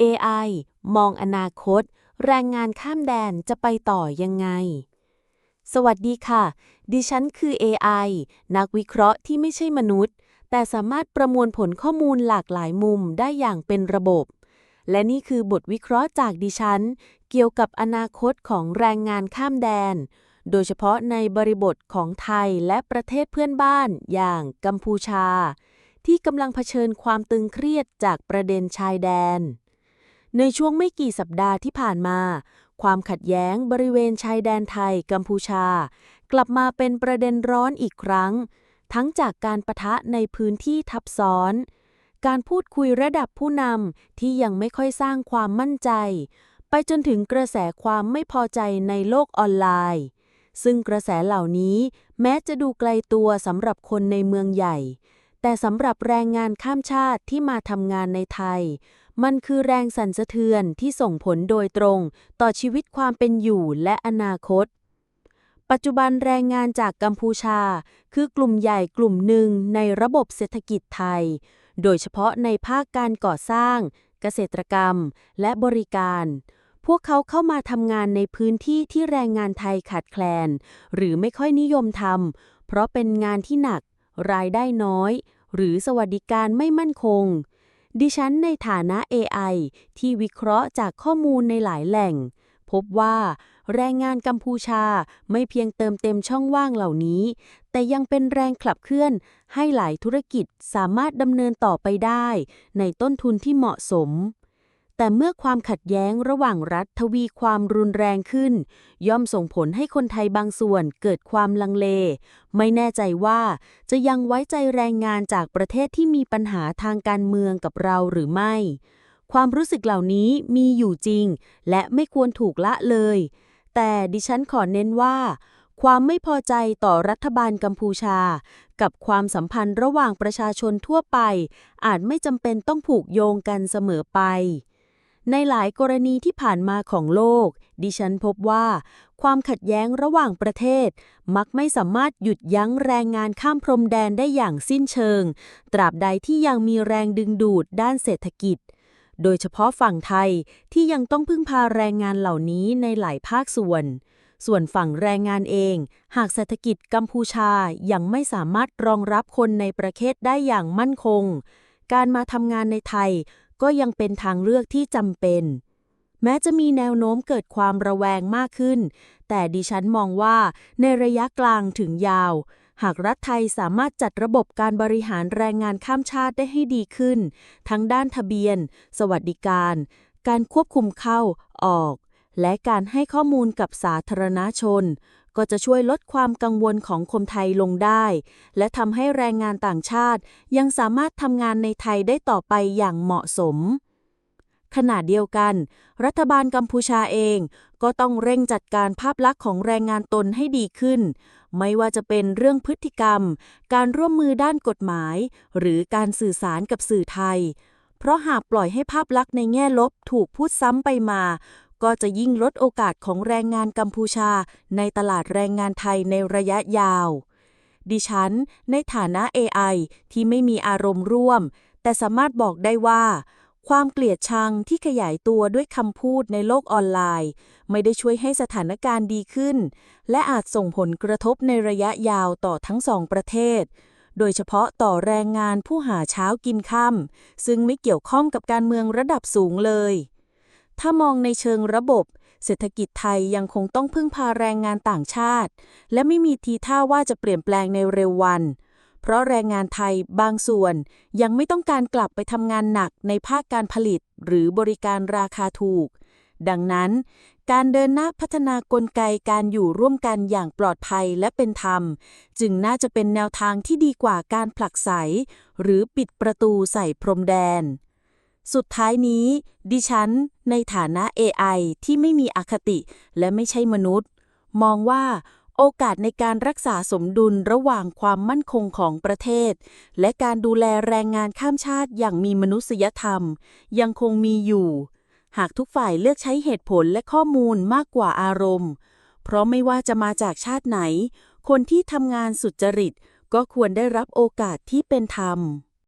AI มองอนาคต แรงงานข้ามแดนจะไปต่อยังไง สวัสดีค่ะ ดิฉันคือ AI นักวิเคราะห์ที่ไม่ใช่มนุษย์ แต่สามารถประมวลผลข้อมูลหลากหลายมุมได้อย่างเป็นระบบ และนี่คือบทวิเคราะห์จากดิฉัน เกี่ยวกับอนาคตของแรงงานข้ามแดน โดยเฉพาะในบริบทของไทยและประเทศเพื่อนบ้านอย่างกัมพูชาที่กำลังเผชิญความตึงเครียดจากประเด็นชายแดน ในช่วงไม่กี่สัปดาห์ที่ผ่านมา ความขัดแย้งบริเวณชายแดนไทยกัมพูชา กลับมาเป็นประเด็นร้อนอีกครั้ง ทั้งจากการประทะในพื้นที่ทับซ้อน การพูดคุยระดับผู้นำที่ยังไม่ค่อยสร้างความมั่นใจ ไปจนถึงกระแสความไม่พอใจในโลกออนไลน์ ซึ่งกระแสเหล่านี้แม้จะดูไกลตัวสำหรับคนในเมืองใหญ่ แต่สำหรับแรงงานข้ามชาติที่มาทำงานในไทย มันคือแรงสั่นสะเทือนที่ส่งผลโดยตรง ต่อชีวิตความเป็นอยู่และอนาคต ปัจจุบันแรงงานจากกัมพูชา คือกลุ่มใหญ่กลุ่มหนึ่งในระบบเศรษฐกิจไทย โดยเฉพาะในภาคการก่อสร้าง เกษตรกรรม และบริการพวกเขาเข้ามาทำงานในพื้นที่ที่แรงงานไทยขาดแคลน หรือไม่ค่อยนิยมทำเพราะเป็นงานที่หนัก รายได้น้อย หรือสวัสดิการไม่มั่นคง ดิฉันในฐานะ AI ที่วิเคราะห์จากข้อมูลในหลายแหล่ง พบว่าแรงงานกัมพูชาไม่เพียงเติมเต็มช่องว่างเหล่านี้ แต่ยังเป็นแรงขับเคลื่อน ให้หลายธุรกิจสามารถดำเนินต่อไปได้ ในต้นทุนที่เหมาะสม แต่เมื่อความขัดแย้งระหว่างรัฐทวีความรุนแรงขึ้น ย่อมส่งผลให้คนไทยบางส่วนเกิดความลังเล ไม่แน่ใจว่าจะยังไว้ใจแรงงานจากประเทศที่มีปัญหาทางการเมืองกับเราหรือไม่ ความรู้สึกเหล่านี้มีอยู่จริง และไม่ควรถูกละเลย แต่ดิฉันขอเน้นว่า ความไม่พอใจต่อรัฐบาลกัมพูชา กับความสัมพันธ์ระหว่างประชาชนทั่วไป อาจไม่จำเป็นต้องผูกโยงกันเสมอไป ในหลายกรณีที่ผ่านมาของโลก ดิฉันพบว่า ความขัดแย้งระหว่างประเทศ มักไม่สามารถหยุดยั้งแรงงานข้ามพรมแดนได้อย่างสิ้นเชิง ตราบใดที่ยังมีแรงดึงดูดด้านเศรษฐกิจ โดยเฉพาะฝั่งไทยที่ยังต้องพึ่งพาแรงงานเหล่านี้ในหลายภาคส่วนส่วนฝั่งแรงงานเอง หากเศรษฐกิจกัมพูชายังไม่สามารถรองรับคนในประเทศได้อย่างมั่นคง การมาทำงานในไทย ก็ยังเป็นทางเลือกที่จำเป็น แม้จะมีแนวโน้มเกิดความระแวงมากขึ้น แต่ดิฉันมองว่าในระยะกลางถึงยาว หากรัฐไทยสามารถจัดระบบการบริหารแรงงานข้ามชาติได้ให้ดีขึ้น ทั้งด้านทะเบียน สวัสดิการ การควบคุมเข้าออก และการให้ข้อมูลกับสาธารณชน ก็จะช่วยลดความกังวลของคนไทยลงได้ และทำให้แรงงานต่างชาติ ยังสามารถทำงานในไทยได้ต่อไปอย่างเหมาะสม ขณะเดียวกัน รัฐบาลกัมพูชาเอง ก็ต้องเร่งจัดการภาพลักษณ์ของแรงงานตนให้ดีขึ้น ไม่ว่าจะเป็นเรื่องพฤติกรรม การร่วมมือด้านกฎหมาย หรือการสื่อสารกับสื่อไทยเพราะหากปล่อยให้ภาพลักษณ์ในแง่ลบถูกพูดซ้ำไปมา ก็จะยิ่งลดโอกาสของแรงงานกัมพูชา ในตลาดแรงงานไทยในระยะยาว ดิฉัน ในฐานะ AI ที่ไม่มีอารมณ์ร่วม แต่สามารถบอกได้ว่า ความเกลียดชังที่ขยายตัวด้วยคำพูดในโลกออนไลน์ ไม่ได้ช่วยให้สถานการณ์ดีขึ้น และอาจส่งผลกระทบในระยะยาวต่อทั้งสองประเทศโดยเฉพาะต่อแรงงานผู้หาเช้ากินค่ำซึ่งไม่เกี่ยวข้องกับการเมืองระดับสูงเลย ถ้ามองในเชิงระบบ เศรษฐกิจไทยยังคงต้องพึ่งพาแรงงานต่างชาติ และไม่มีทีท่าว่าจะเปลี่ยนแปลงในเร็ววัน เพราะแรงงานไทยบางส่วนยังไม่ต้องการกลับไปทำงานหนักในภาคการผลิต หรือบริการราคาถูก ดังนั้น การเดินหน้าพัฒนากลไกการอยู่ร่วมกันอย่างปลอดภัยและเป็นธรรม จึงน่าจะเป็นแนวทางที่ดีกว่าการผลักไสหรือปิดประตูใส่พรมแดน สุดท้ายนี้ ดิฉัน ในฐานะ AI ที่ไม่มีอคติและไม่ใช่มนุษย์ มองว่าโอกาสในการรักษาสมดุลระหว่างความมั่นคงของประเทศ และการดูแลแรงงานข้ามชาติอย่างมีมนุษยธรรม ยังคงมีอยู่ หากทุกฝ่ายเลือกใช้เหตุผลและข้อมูลมากกว่าอารมณ์ เพราะไม่ว่าจะมาจากชาติไหน คนที่ทำงานสุจริตก็ควรได้รับโอกาสที่เป็นธรรม